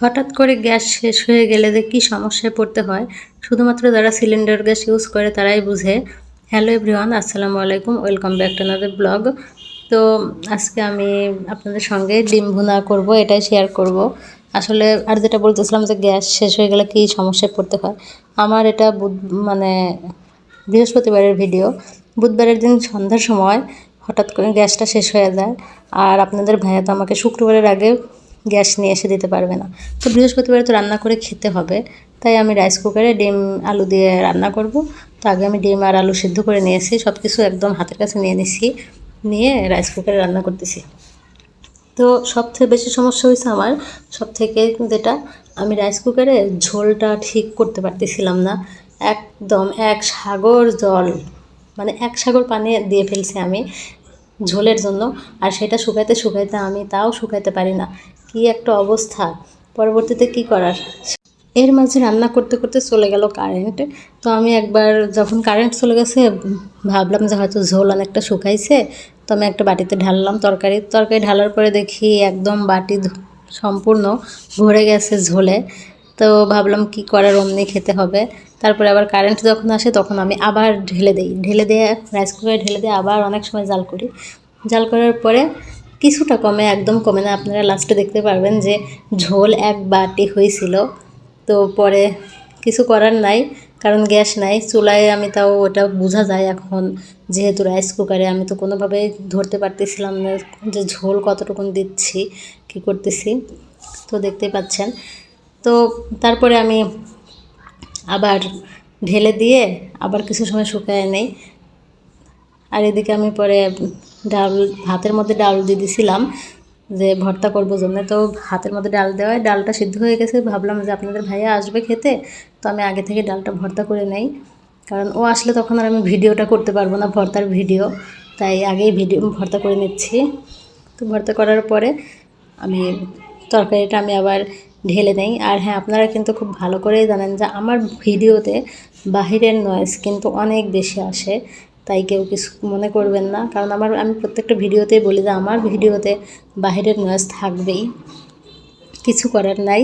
হঠাৎ করে গ্যাস শেষ হয়ে গেলে যে কী সমস্যায় পড়তে হয়, শুধুমাত্র যারা সিলিন্ডার গ্যাস ইউজ করে তারাই বুঝে। হ্যালো এভরিওয়ান, আসসালামু আলাইকুম, welcome back to another blog. তো আজকে আমি আপনাদের সঙ্গে ডিম ভুনা করব, এটাই শেয়ার করব। আসলে আর যেটা বলতেছিলাম যে গ্যাস শেষ হয়ে গেলে কী সমস্যায় পড়তে হয়, আমার এটা বুধ- মানে বৃহস্পতিবারের ভিডিও। বুধবারের দিন সন্ধ্যার সময় হঠাৎ করে গ্যাসটা শেষ হয়ে যায়। আর আপনাদের ভাইয়া তো আমাকে শুক্রবারের আগে গ্যাস নিয়ে এসে দিতে পারবে না। তো বৃহস্পতিবারে তো রান্না করে খেতে হবে। তাই আমি রাইস কুকারে ডিম, আলু দিয়ে রান্না করব। তো আগে আমি ডিম আর আলু সিদ্ধ করে নিয়েছি। সব কিছু একদম হাতের কাছে নিয়ে নিছি। নিয়ে রাইস কুকারে রান্না করতেছি। তো সবথেকে বেশি সমস্যা হয়েছে আমার। সব থেকে যেটা, আমি রাইস কুকারে ঝোলটা ঠিক করতে পারতেছিলাম না। একদম এক সাগর জল মানে এক সাগর পানি দিয়ে ফেলছি আমি ঝোলের জন্য। আর সেটা শুকাইতে শুকাইতে আমি তাও শুকাইতে পারি না। কি একটা অবস্থা? পরবর্তীতে কি করার? এর মাঝে রান্না করতে করতে চলে গেল কারেন্ট তো আমি একবার যখন কারেন্ট চলে গেছে, ভাবলাম যে হয়তো ঝোল অনেকটা শুকাইছে। তো আমি একটা বাটিতে ঢাললাম তরকারি। তরকারি ঢালার পরে দেখি একদম বাটি সম্পূর্ণ ভরে গেছে ঝোলে। তো ভাবলাম কি করার, অমনি খেতে হবে। তারপরে আবার কারেন্ট যখন আসে তখন আমি আবার ঢেলে দিই। ঢেলে দিয়ে রাইস কুকারে ঢেলে দিয়ে আবার অনেক সময় জাল করি। জাল করার পরে কিছুটা কমে, একদম কমে না। আপনারা লাস্টে দেখতে পারবেন যে ঝোল এক বাটি হয়েছিল। তো পরে কিছু করার নাই, কারণ গ্যাস নাই। চুলায় আমি তাও ওটা বোঝা যায় এখন, যেহেতু রাইস কুকারে আমি তো কোনোভাবেই ধরতে পারতেছিলাম না যে ঝোল কতটুকুন দিচ্ছি, কী করতেছি। তো দেখতেই পাচ্ছেন। তো তারপরে আমি আবার ঢেলে দিয়ে আবার কিছু সময় শুকায় নেই। আর এদিকে আমি পরে ডাল, ভাতের মধ্যে ডাল দিয়ে দিছিলাম যে ভর্তা করব জন্য। তো হাতের মধ্যে ডাল দেওয়ায় ডালটা সিদ্ধ হয়ে গেছে। ভাবলাম যে আপনাদের ভাইয়া আসবে খেতে, তো আমি আগে থেকে ডালটা ভর্তা করে নেই। কারণ ও আসলে তখন আর আমি ভিডিওটা করতে পারব না, ভর্তার ভিডিও। তাই আগেই ভিডিও ভর্তা করে নিচ্ছি। তো ভর্তা করার পরে আমি তরকারিটা আমি আবার ঢেলে নেই। আর হ্যাঁ আপনারা কিন্তু খুব ভালো করেই জানেন যে আমার ভিডিওতে বাহিরের নয়েস কিন্তু অনেক বেশি আসে। তাই কেউ কিছু মনে করবেন না। কারণ আমার, আমি প্রত্যেকটা ভিডিওতেই বলি যে আমার ভিডিওতে বাহিরের নয়েজ থাকবেই। কিছু করার নাই।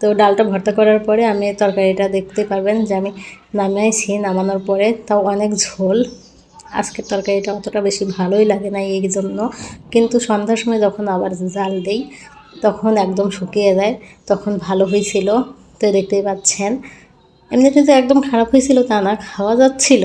তো ডালটা ভর্তা করার পরে আমি তরকারিটা দেখতে পারবেন যে আমি নামিয়েছি। নামানোর পরে তাও অনেক ঝোল। আজকের তরকারিটা অতটা বেশি ভালোই লাগে না এই জন্য। কিন্তু সন্ধ্যার সময় যখন আবার জাল দেই, তখন একদম শুকিয়ে যায়। তখন ভালো হয়েছিল। তো দেখতেই পাচ্ছেন। এমনিতে তো একদম খারাপ হয়েছিল তা না, খাওয়া যাচ্ছিল।